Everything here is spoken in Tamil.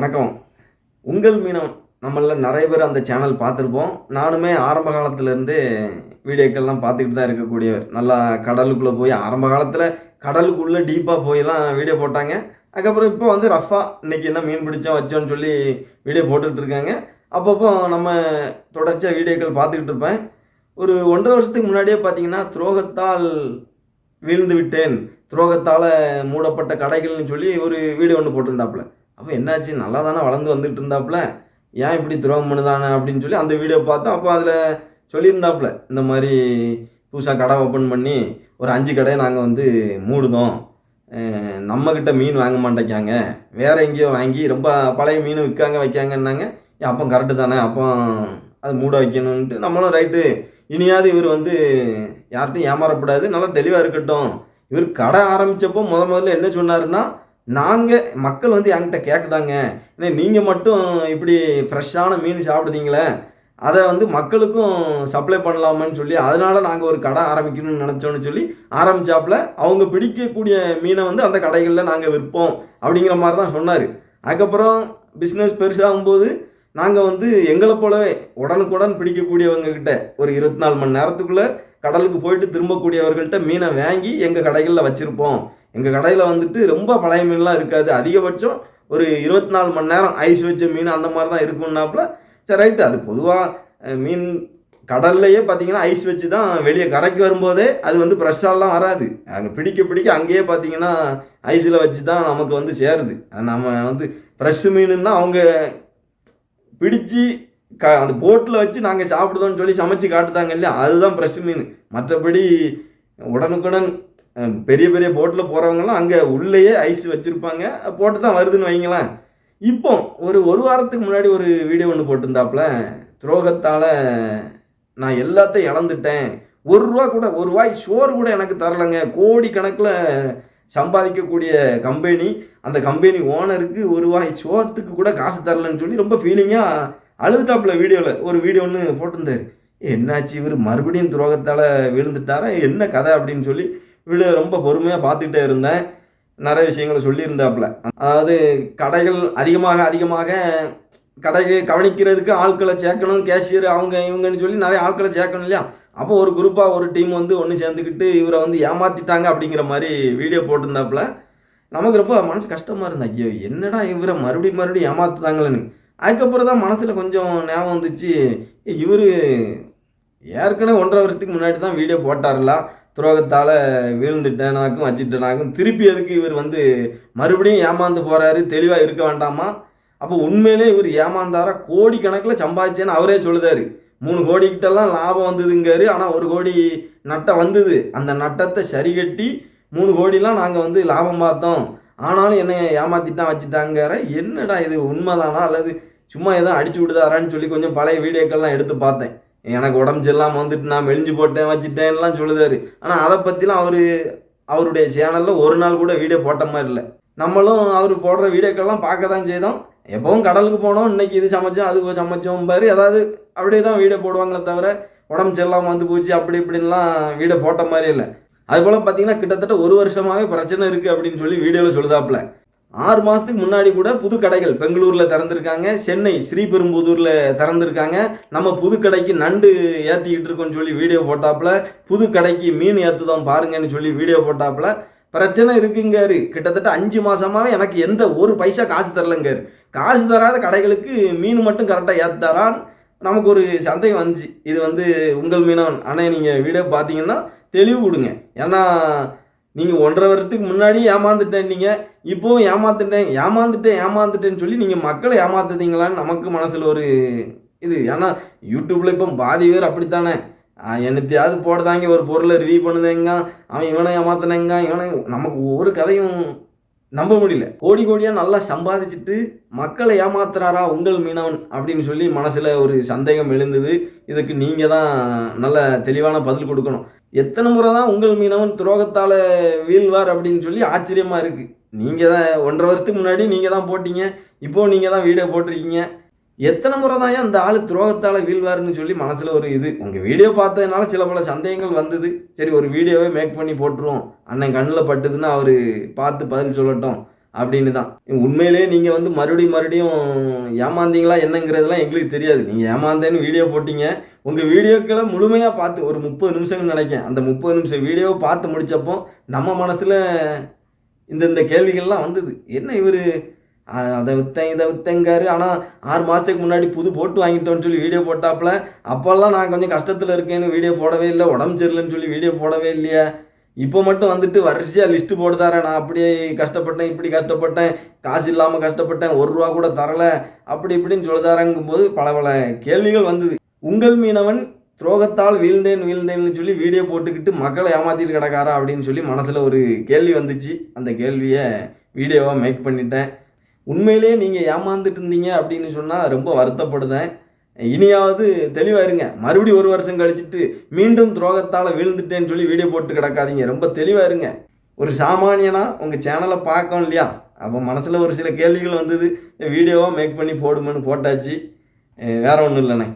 வணக்கம். உங்கள் மீனவன் நம்மள நிறைய பேர் அந்த சேனல் பார்த்துருப்போம். நானுமே ஆரம்ப காலத்துலேருந்து வீடியோக்கள்லாம் பார்த்துக்கிட்டு தான் இருக்கக்கூடியவர். நல்லா கடலுக்குள்ளே போய் ஆரம்ப காலத்தில் கடலுக்குள்ளே டீப்பாக போயெல்லாம் வீடியோ போட்டாங்க. அதுக்கப்புறம் இப்போ வந்து ரஃபாக இன்னைக்கு என்ன மீன் பிடிச்சோம் வச்சோன்னு சொல்லி வீடியோ போட்டுட்டு இருக்காங்க. அப்பப்போ நம்ம தொடர்ச்சியாக வீடியோக்கள் பார்த்துக்கிட்டு இருப்பேன். ஒரு ஒன்றரை வருஷத்துக்கு முன்னாடியே பார்த்தீங்கன்னா துரோகத்தால் வீழ்ந்து விட்டேன். துரோகத்தால் மூடப்பட்ட கடைகள்னு சொல்லி ஒரு வீடியோ ஒன்று போட்டிருந்தாப்புல. அப்போ என்னாச்சு? நல்லா தானே வளர்ந்து வந்துட்டு இருந்தாப்புல ஏன் இப்படி துரோகம் பண்ணுதானே அப்படின்னு சொல்லி அந்த வீடியோ பார்த்தோம் அப்போ அதில் சொல்லியிருந்தாப்புல. இந்த மாதிரி புதுசாக கடை ஓப்பன் பண்ணி ஒரு அஞ்சு கடையை நாங்கள் வந்து மூடுதோம். நம்மக்கிட்ட மீன் வாங்க மாட்டேங்காங்க வேறு எங்கேயோ வாங்கி ரொம்ப பழைய மீன் விற்காங்க வைக்காங்கன்னாங்க. அப்போ கரெக்டு தானே. அப்போ அது மூட வைக்கணுன்ட்டு நம்மளும் ரைட்டு இனியாவது இவர் வந்து யார்கிட்டையும் ஏமாறக்கூடாது நல்லா தெளிவாக இருக்கட்டும். இவர் கடை ஆரம்பித்தப்போ முத முதல்ல என்ன சொன்னாருன்னா நாங்கள் மக்கள் வந்து என்கிட்ட கேட்குதாங்க ஏன்னா நீங்கள் மட்டும் இப்படி ஃப்ரெஷ்ஷான மீன் சாப்பிடுதீங்களே? அதை வந்து மக்களுக்கும் சப்ளை பண்ணலாமான்னு சொல்லி அதனால் நாங்கள் ஒரு கடை ஆரம்பிக்கணும்னு நினச்சோன்னு சொல்லி ஆரம்பிச்சாப்புல அவங்க பிடிக்கக்கூடிய மீனை வந்து அந்த கடைகளில் நாங்கள் விற்போம் அப்படிங்கிற மாதிரி தான் சொன்னார். அதுக்கப்புறம் பிஸ்னஸ் பெருசாகும்போது நாங்கள் வந்து எங்களை போலவே உடனுக்குடன் பிடிக்கக்கூடியவங்க கிட்ட ஒரு இருபத்தி நாலு மணி நேரத்துக்குள்ளே கடலுக்கு போயிட்டு திரும்பக்கூடியவர்கள்ட்ட மீனை வாங்கி எங்கள் கடைகளில் வச்சுருப்போம். எங்கள் கடையில் வந்துட்டு ரொம்ப பழைய மீன்லாம் இருக்காது. அதிகபட்சம் ஒரு இருபத்தி நாலு மணி நேரம் ஐஸ் வச்ச மீன் அந்த மாதிரி தான் இருக்கும்னாப்புல சரி ரைட்டு. அது பொதுவாக மீன் கடல்லையே பார்த்தீங்கன்னா ஐஸ் வச்சு தான் வெளியே கரைக்கு வரும்போதே அது வந்து ஃப்ரெஷ்ஷாலாம் வராது. அங்கே பிடிக்க பிடிக்க அங்கேயே பார்த்தீங்கன்னா ஐஸில் வச்சு தான் நமக்கு வந்து சேருது. நம்ம வந்து ஃப்ரெஷ் மீனுன்னா அவங்க பிடிச்சி க அந்த போட்டில் வச்சு நாங்கள் சாப்பிடுதோன்னு சொல்லி சமைச்சு காட்டுதாங்க இல்லையா? அதுதான் ஃப்ரெஷ் மீன். மற்றபடி உடனுக்குடன் பெரிய பெரிய போட்டில் போகிறவங்கலாம் அங்கே உள்ளேயே ஐஸ் வச்சுருப்பாங்க. போட்டு தான் வருதுன்னு வைங்களேன். இப்போ ஒரு ஒரு வாரத்துக்கு முன்னாடி ஒரு வீடியோ ஒன்று போட்டிருந்தாப்புல. துரோகத்தால் நான் எல்லாத்தையும் இழந்துட்டேன். ஒரு ரூபா கூட ஒரு ரூபாய் சோறு கூட எனக்கு தரலைங்க. கோடி கணக்கில் சம்பாதிக்கக்கூடிய கம்பெனி அந்த கம்பெனி ஓனருக்கு ஒரு வாய் சோத்துக்கு கூட காசு தரலன்னு சொல்லி ரொம்ப ஃபீலிங்காக அழுதுட்டாப்புல வீடியோவில் ஒரு வீடியோ ஒன்று போட்டிருந்தார். என்னாச்சு இவர் மறுபடியும் துரோகத்தால் விழுந்துட்டாரா? என்ன கதை அப்படின்னு சொல்லி வீடியோ ரொம்ப பொறுமையாக பார்த்துக்கிட்டே இருந்தேன் நிறைய விஷயங்களை சொல்லியிருந்தாப்புல. அதாவது கடைகள் அதிகமாக அதிகமாக கடைகள் கவனிக்கிறதுக்கு ஆட்களை சேர்க்கணும் கேஷியர் அவங்க இவங்கன்னு சொல்லி நிறைய ஆட்களை சேர்க்கணும் இல்லையா? அப்போ ஒரு குரூப்பாக ஒரு டீம் வந்து ஒன்று சேர்ந்துக்கிட்டு இவரை வந்து ஏமாத்திட்டாங்க அப்படிங்கிற மாதிரி வீடியோ போட்டிருந்தாப்புல நமக்கு ரொம்ப மனசு கஷ்டமாக இருந்தது. ஐயோ என்னடா இவரை மறுபடியும் மறுபடியும் ஏமாத்துட்டாங்களேன்னு அதுக்கப்புறம் தான் மனசில் கொஞ்சம் ஞாபகம் வந்துச்சு. இவர் ஏற்கனவே ஒன்றரை வருஷத்துக்கு முன்னாடி தான் வீடியோ போட்டார்ல. துரோகத்தால் வீழ்ந்துட்டேனாக்கும் வச்சுட்டேனாக்கும் திருப்பி எதுக்கு இவர் வந்து மறுபடியும் ஏமாந்து போகிறாரு தெளிவாக இருக்க வேண்டாமா? அப்போ உண்மையிலே இவர் ஏமாந்தாரா? கோடிக்கணக்கில் சம்பாதிச்சேன்னு அவரே சொல்லுதாரு. மூணு கோடிக்கிட்டெல்லாம் லாபம் வந்ததுங்காரு. ஆனால் ஒரு கோடி நட்டம் வந்தது. அந்த நட்டத்தை சரி கட்டி மூணு கோடிலாம் நாங்கள் வந்து லாபம் பார்த்தோம். ஆனாலும் என்னை ஏமாத்திட்டான் வச்சுட்டாங்கிற என்னடா இது உண்மைதானா? அல்லது சும்மா எதுவும் அடிச்சு விடுதாரான்னு சொல்லி கொஞ்சம் பழைய வீடியோக்கள்லாம் எடுத்து பார்த்தேன். எனக்கு உடம்பு சரியில்லாமல் வந்துட்டு நான் மெலிஞ்சு போட்டேன் வச்சுட்டேன்லாம் சொல்லுதாரு. ஆனால் அதை பற்றிலாம் அவர் அவருடைய சேனலில் ஒரு நாள் கூட வீடியோ போட்ட மாதிரி இல்லை. நம்மளும் அவர் போடுற வீடியோக்கள்லாம் பார்க்க தான் செய்தோம். எப்பவும் கடலுக்கு போனோம் இன்னைக்கு இது சமைச்சோம் அது சமைச்சோம் பாரு. ஏதாவது அப்படியே தான் வீடியோ போடுவாங்களே தவிர உடம்பு சரியில்லாமல் வந்து போச்சு அப்படி இப்படின்லாம் வீடியோ போட்ட மாதிரி இல்லை. அதுபோல் பார்த்தீங்கன்னா கிட்டத்தட்ட ஒரு வருஷமாகவே பிரச்சனை இருக்குது அப்படின்னு சொல்லி வீடியோவில் சொல்லுதாப்புல. ஆறு மாதத்துக்கு முன்னாடி கூட புது கடைகள் பெங்களூரில் திறந்திருக்காங்க சென்னை ஸ்ரீபெரும்புதூரில் திறந்திருக்காங்க. நம்ம புது கடைக்கு நண்டு ஏற்றிக்கிட்டு இருக்கோம்னு சொல்லி வீடியோ போட்டாப்புல. புது கடைக்கு மீன் ஏற்றுதோம் பாருங்கன்னு சொல்லி வீடியோ போட்டாப்புல. பிரச்சனை இருக்குங்காரு கிட்டத்தட்ட அஞ்சு மாதமாகவே எனக்கு எந்த ஒரு பைசா காசு தரலங்காரு காசு தராத கடைகளுக்கு மீன் மட்டும் கரெக்டாக ஏற்றுதாரான்னு நமக்கு ஒரு சந்தேகம் வந்துச்சு. இது வந்து உங்கள் மீனவன். ஆனால் நீங்கள் வீடியோ பார்த்தீங்கன்னா தெளிவு கொடுங்க. ஏன்னா நீங்கள் ஒன்றரை வருஷத்துக்கு முன்னாடி ஏமாந்துட்டேன் நீங்கள் இப்போவும் ஏமாந்துட்டேன் ஏமாந்துட்டேன் ஏமாந்துட்டேன்னு சொல்லி நீங்கள் மக்களை ஏமாத்துதீங்களான்னு நமக்கு மனசில் ஒரு இது. ஏன்னா யூடியூப்பில் இப்போ பாதி பேர் அப்படித்தானே? என்னத்தையாவது போடுதாங்க ஒரு பொருளை ரிவ்யூ பண்ணுதேங்க. அவன் இவனை ஏமாத்தினேங்க இவனை. நமக்கு ஒவ்வொரு கதையும் நம்ப முடியல. கோடி கோடியாக நல்லா சம்பாதிச்சுட்டு மக்களை ஏமாத்துறாரா உங்கள் மீனவன் அப்படின்னு சொல்லி மனசில் ஒரு சந்தேகம் எழுந்தது. இதுக்கு நீங்கள் தான் நல்ல தெளிவான பதில் கொடுக்கணும். எத்தனை முறை தான் உங்கள் மீனவன் துரோகத்தால் வீழ்வார் அப்படின்னு சொல்லி ஆச்சரியமாக இருக்குது நீங்கள் தான் ஒன்றரை வருஷத்துக்கு முன்னாடி நீங்கள் தான் போட்டீங்க. இப்போது நீங்கள் தான் வீடியோ போட்டிருக்கீங்க. எத்தனை முறை தான் அந்த ஆள் துரோகத்தால் வீழ்வாருன்னு சொல்லி மனசில் ஒரு இது. உங்கள் வீடியோ பார்த்ததுனால சில பல சந்தேகங்கள் வந்தது. சரி ஒரு வீடியோவே மேக் பண்ணி போட்டுருவோம். அண்ணன் கண்ணில் பட்டுதுன்னா அவர் பார்த்து பதில் சொல்லட்டும் அப்படின்னு தான். உண்மையிலே நீங்கள் வந்து மறுபடியும் மறுபடியும் ஏமாந்தீங்களா என்னங்கிறதுலாம் எங்களுக்கு தெரியாது. நீங்கள் ஏமாந்தேன்னு வீடியோ போட்டீங்க. உங்கள் வீடியோக்களை முழுமையாக பார்த்து ஒரு முப்பது நிமிஷம்னு நினைக்கேன் அந்த முப்பது நிமிஷம் வீடியோவை பார்த்து முடித்தப்போ நம்ம மனசில் இந்த இந்த கேள்விகள்லாம் வந்தது. என்ன இவர் அதை விற்றேன் இதை விற்றேங்காரு ஆனால் ஆறு மாதத்துக்கு முன்னாடி புது போட்டு வாங்கிட்டோன்னு சொல்லி வீடியோ போட்டாப்புல. அப்போல்லாம் நான் கொஞ்சம் கஷ்டத்தில் இருக்கேன்னு வீடியோ போடவே இல்லை. உடம்பு சரியில்லைன்னு சொல்லி வீடியோ போடவே இல்லையா. இப்போ மட்டும் வந்துட்டு வரிசையாக லிஸ்ட்டு போட்டு தரேன். நான் அப்படியே கஷ்டப்பட்டேன் இப்படி கஷ்டப்பட்டேன். காசு இல்லாமல் கஷ்டப்பட்டேன். ஒரு ரூபா கூட தரலை. அப்படி இப்படின்னு சொல்லுதாரங்கும்போது பல பல கேள்விகள் வந்தது. உங்கள் மீனவன் துரோகத்தால் வீழ்ந்தேன் வீழ்ந்தேன்னு சொல்லி வீடியோ போட்டுக்கிட்டு மக்களை ஏமாத்திட்டு கிடக்காரா அப்படின்னு சொல்லி மனசில் ஒரு கேள்வி வந்துச்சு. அந்த கேள்வியை வீடியோவாக மேக் பண்ணிட்டேன். உண்மையிலேயே நீங்கள் ஏமாந்துட்டு இருந்தீங்க அப்படின்னு சொன்னால் ரொம்ப வருத்தப்படுதேன். இனியாவது தெளிவாக இருங்க மறுபடியும் ஒரு வருஷம் கழிச்சிட்டு மீண்டும் துரோகத்தால் விழுந்துட்டேன்னு சொல்லி வீடியோ போட்டு கிடக்காதீங்க. ரொம்ப தெளிவாக இருங்க ஒரு சாமானியனா உங்கள் சேனலை பார்க்கணும் இல்லையா? அப்போ மனசில் ஒரு சில கேள்விகள் வந்தது. வீடியோவாக மேக் பண்ணி போடுமென்னு போட்டாச்சு. அஹ் வேற ஒன்றும் இல்லைண்ணே.